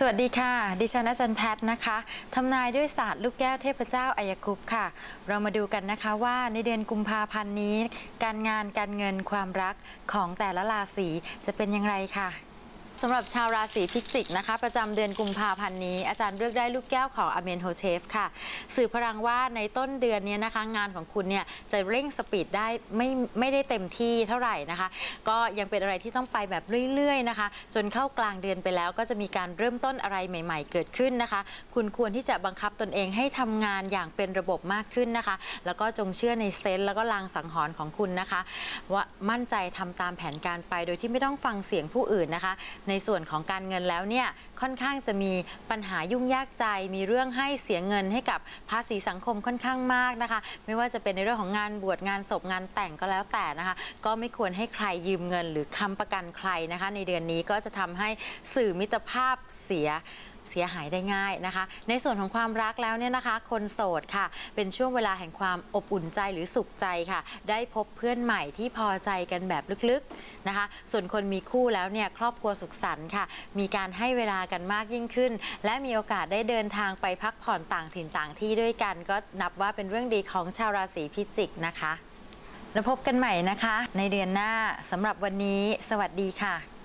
สวัสดีค่ะ ดิฉันอาจารย์แพทย์นะคะทำนายด้วยศาสตร์ลูกแก้วเทพเจ้าอายคุปค่ะ เรามาดูกันนะคะว่าในเดือนกุมภาพันธ์นี้ การงานการเงินความรักของแต่ละราศีจะเป็นอย่างไรค่ะ สำหรับชาวราศีพิจิกนะคะ ประจำเดือนกุมภาพันธ์นี้ อาจารย์เลือกได้ลูกแก้วของอเมนโฮเทฟค่ะ สื่อพลังว่าในต้นเดือนนี้นะคะ งานของคุณเนี่ยจะเร่งสปีดได้ไม่ไม่ได้เต็มที่เท่าไหร่นะคะ ก็ยังเป็นอะไรที่ต้องไปแบบเรื่อยๆนะคะ จนเข้ากลางเดือนไปแล้ว ก็จะมีการเริ่มต้นอะไรใหม่ ๆ เกิดขึ้นนะคะ คุณควรที่จะบังคับตนเองให้ทำงานอย่างเป็นระบบมากขึ้นนะคะ แล้วก็จงเชื่อในเซนส์แล้วก็ลางสังหรณ์ของคุณนะคะ ว่ามั่นใจทำตามแผนการไปโดยที่ไม่ต้องฟังเสียงผู้อื่นนะคะในส่วนของการเงินแล้วเนี่ยค่อนข้างจะมีปัญหายุ่งยากใจ มีเรื่องให้เสียเงินให้กับภาษีสังคมค่อนข้างมากนะคะ ไม่ว่าจะเป็นในเรื่องของงานบวชงานศพงานแต่งก็แล้วแต่นะคะ ก็ไม่ควรให้ใครยืมเงิน หรือค้ำประกันใครนะคะ ในเดือนนี้ก็จะทำให้สื่อมิตรภาพเสีย เสียหายได้ง่ายนะคะ ในส่วนของความรักแล้วเนี่ยนะคะ คนโสดค่ะ เป็นช่วงเวลาแห่งความอบอุ่นใจหรือสุขใจค่ะ ได้พบเพื่อนใหม่ที่พอใจกันแบบลึกๆนะคะ ส่วนคนมีคู่แล้วเนี่ยครอบครัวสุขสันต์ค่ะ มีการให้เวลากันมากยิ่งขึ้น และมีโอกาสได้เดินทางไปพักผ่อนต่างถิ่นต่างที่ด้วยกัน ก็นับว่าเป็นเรื่องดีของชาวราศีพิจิกนะคะ แล้วพบกันใหม่นะคะ ในเดือนหน้าสำหรับวันนี้ สวัสดีค่ะ